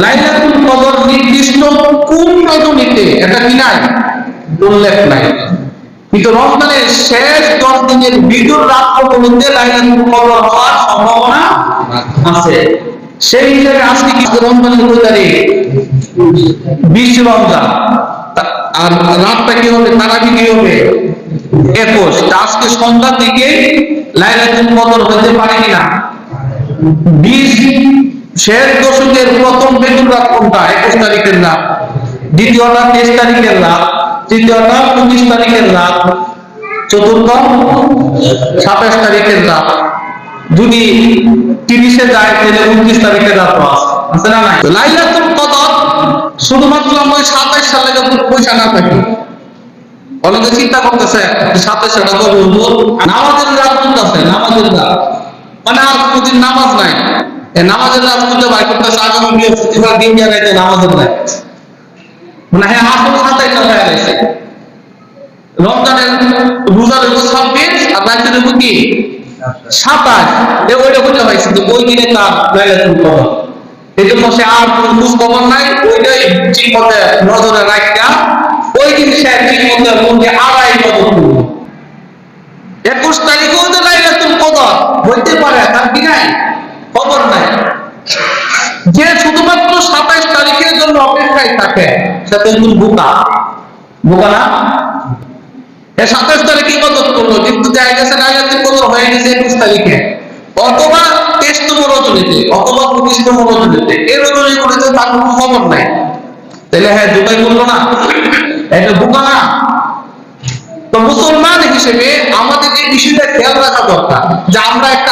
লাইলাতুল কদর নির্দিষ্ট কোন রজনীতে, এটা কি নাই? উল্লেখ নাই। কিন্তু রমজানের শেষ দশ দিনের বিদুর রাত পর্যন্ত লাইলাতুল কদর হওয়ার সম্ভাবনা আছে। সেই হিসাবে আজকে কি রমজানের কয় তারিখ? বিশ রমজান। আর রাতটা কি হবে? তারাবি কি হবে? একুশ। আজকে সন্ধ্যার দিকে লাইলাতুল কদর হতে পারে কিনা? বিশ শেষ দশকের প্রথম বেতন রাত কোনটা? একুশ তারিখের রাত দ্বিতীয়টা তেইশ তারিখের রাত তৃতীয়টা পঁচিশ তারিখের রাত চতুর্থ সাতাশ তারিখের রাত যদি তিরিশে যায়, তাহলে উনত্রিশ তারিখের রাত আছে। না নাই? লাইলাতুল কদর, শুধুমাত্র আমরা সাতাশ সালে যখন পয়সা না থাকি অনেকে চিন্তা করতেছে, সাতাশ সালে কবে নামাজের রাত আছে? নামাজের রাত মানে আর নামাজ নাই। নামাজের আগামী বৃহস্পতিবার দিন নামাজের মানে হ্যাঁ রমজানের রোজার উপর ছাব্বিশ আর রাতের ওইটা হতে হয়েছে তো ওই দিনে তার সে আর কোনো খোঁজ খবর নাই, ওইটাই ঠিক মতে নজরে রাখা ওই দিন সে ঠিক মতে মধ্যে আড়াই কদর করল। একুশ তারিখেও তো লাইলাতুল কদর, হইতে পারে, তার কি নাই? খবর নাই। যে শুধুমাত্র সাতাইশ তারিখের জন্য অপেক্ষায় থাকে, সে তো একজন বোকা। বোকা না? তারিখে করল কিন্তু গেছে কদর হয়ে গেছে একুশ তারিখে। অথবা রজনীতে অথবা রজনীতে। রজনী করে তো তার কোনো খবর নাই। তাহলে হ্যাঁ না। এটা বোকা না? তো মুসলমান হিসেবে আমাদের এই বিষয়টা খেয়াল রাখা দরকার যে আমরা একটা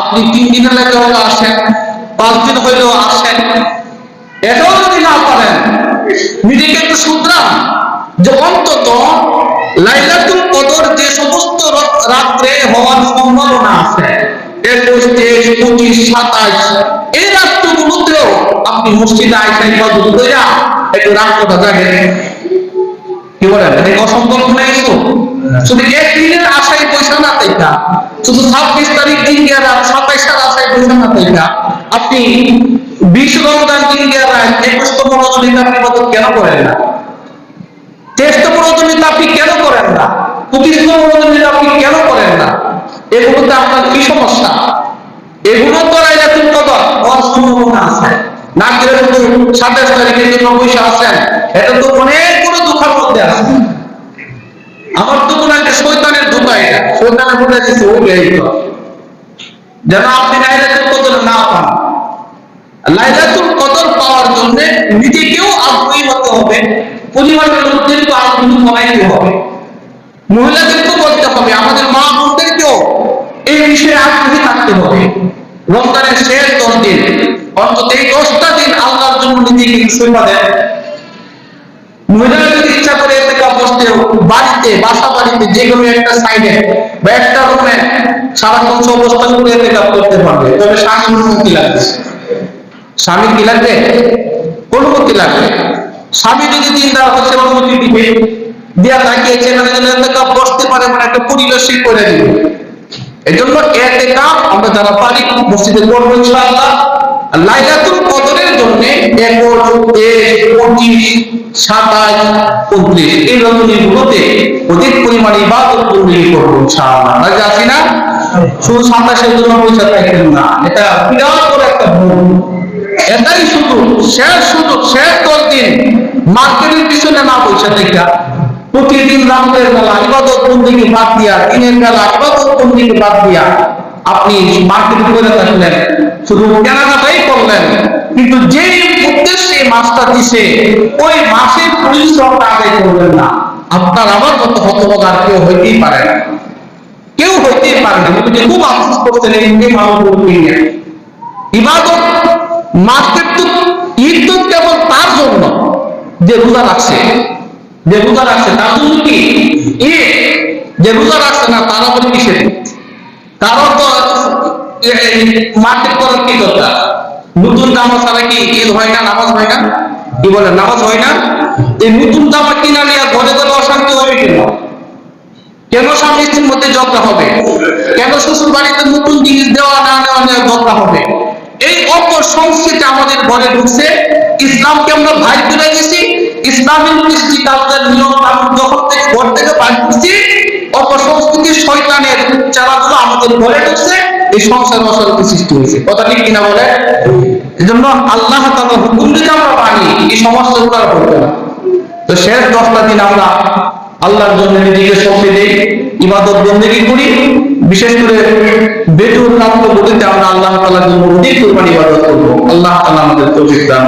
আপনি তিন দিনের লেগে হয়তো আসেন, পাঁচ দিন হইলেও আসেন। এটাও যদি না পারেন, নিজেকে একটু শুধরান যে অন্তত লাইলাতুল কদর যে সমস্ত রাত্রে হওয়ার সম্ভাবনা আছে, একুশ, তেইশ, পঁচিশ, সাতাশ, এই রাত্রগুলোতেও আপনি মসজিদে আইসা ইবাদত কইরা একটু রাত্রটা কি বলেন? অসম্ভব শুধু এক দিনের আশায় পয়সা না তাইটা শুধু ছাব্বিশ তারিখ দিন গিয়ে রাত সাতাইশের আশায় পয়সা না তাইটা আপনি বিশ রমজান দিন রাত একুশতম রজনীতে আপনি মতো কেন করেন না? রজনীতে আপনি কেন করেন না? পঁচিশতম রজনীতে আপনি কেন করেন না? এগুলোতে আপনার কি সমস্যা? এগুলো তো রাইলাতুল কদর হওয়ার সম্ভাবনা আছে না গেলে সাতাশ তারিখের জন্য পয়সা আছেন। এটা তো অনেক বড় দুঃখের মধ্যে আছে। আমার তো কোনো একটা শৈতানের ধোকা এটা। শৈতানের বলে দিচ্ছে ওই যেন আপনি লাইলাতুল কদর না পান। লাইলাতুল কদর পাওয়ার জন্য নিজেকেও আগ্রহী হতে হবে পরিবারের লোকদেরকে আগ্রহী করাইতে হবে। মহিলাদেরকেও বলতে হবে আমাদের মা বোনদেরকেও। এই বিষয়ে আগ্রহী থাকতে হবে। রমজানের শেষ দশ দিন অন্তত এই দশটা দিন আল্লাহর জন্য নিজেকে সেবা দেন মহিলারা যদি ইচ্ছা করে এতে বসতে বাড়িতে বাসা বাড়িতে যে কোনো একটা সাইডে বা একটা রুমে সারাক্ষণ অবস্থান করে এতে করতে পারবে। তবে স্বামীর অনুমতি লাগবে। স্বামীর কি লাগবে? অনুমতি লাগবে। স্বামী যদি দিন দেওয়া হচ্ছে অনুমতি দিবে, দিয়া তাকিয়েছে মানে যেন এতে বসতে পারে মানে একটা পরিবেশই করে দিবে। এই জন্য এতে কাপ আমরা যারা পারি, মসজিদে করব ইনশাআল্লাহ। লাইলাতুল কদরের জন্য একুশ তেইশ পঁচিশ সাতাশ, উনত্রিশ। এই রজনীগুলোতে অধিক পরিমাণে ইবাদত তৈরি করব, ইনশাআল্লাহ। রাজি আছি না? শুধু সাতাশের জন্য পয়সা থাকবেন না। এটা বিরাট বড় একটা ভুল। এটাই শুধু, শেষ শুধু, শেষ দশ দিন মার্কেটের পিছনে না পয়সা দেখা প্রতিদিন রাতের বেলা ইবাদত বন্দিকে বাদ দিয়া, দিনের বেলা ইবাদত বন্দিকে বাদ দিয়া আপনি মার্কেট করে থাকলেন শুধু কেনাকাটাই করলেন। কিন্তু যে উদ্দেশ্যে মাসটা দিছে, ওই মাসের পরিশ্রমটা আদায় করলেন না। আপনার আমার মতো হতভাগ আর কেউ হইতেই পারে না। কেউ হইতেই পারে না। কিন্তু খুব আফসোস করছেন এই মানুষ ইবাদত মার্কেট তো ঈদ কেবল তার জন্য যে রোজা রাখছে। যে রোজা রাখছে তার জন্য কি? যে রোজা রাখছে না, তারা বলে ঈদ? কারণ তো কি দরকার? নতুন ছাড়া কি ঈদ হয় না, নামাজ হয় না? কি বলে, নামাজ হয় না? এই নতুন জামা কিনা নিয়ে ঘরে ঘরে অশান্তি কেন? স্বামী স্ত্রীর মধ্যে হবে? কেন শ্বশুর বাড়িতে নতুন জিনিস দেওয়া না নিয়ে হবে? এই অপর সংস্কৃতি আমাদের ঘরে ঢুকছে। ইসলামকে আমরা ভাই তুলে গেছি ইসলামের কৃষ্টি কালচার নিয়ম যখন থেকে ঘর থেকে বাইর করছি অপর সংস্কৃতি শয়তানের চালাগুলো আমাদের ঘরে ঢুকছে। এই সংসার অশান্তি সৃষ্টি হয়েছে। কথা ঠিক কিনা বলে? এই জন্য আল্লাহ তাআলা হুকুম যদি আমরা মানি এই সমস্যাগুলো আর ঘটবে না। তো শেষ দশটা দিন আমরা আল্লাহর জন্য নিজেকে শক্তি দিই, ইবাদত বন্দেগী করি। বিশেষ করে বেটুর রাত্র গতিতে আমরা আল্লাহ তাআলার জন্য অধিক পরিমাণ ইবাদত করব। আল্লাহ তাআলা আমাদের তৌফিক দান।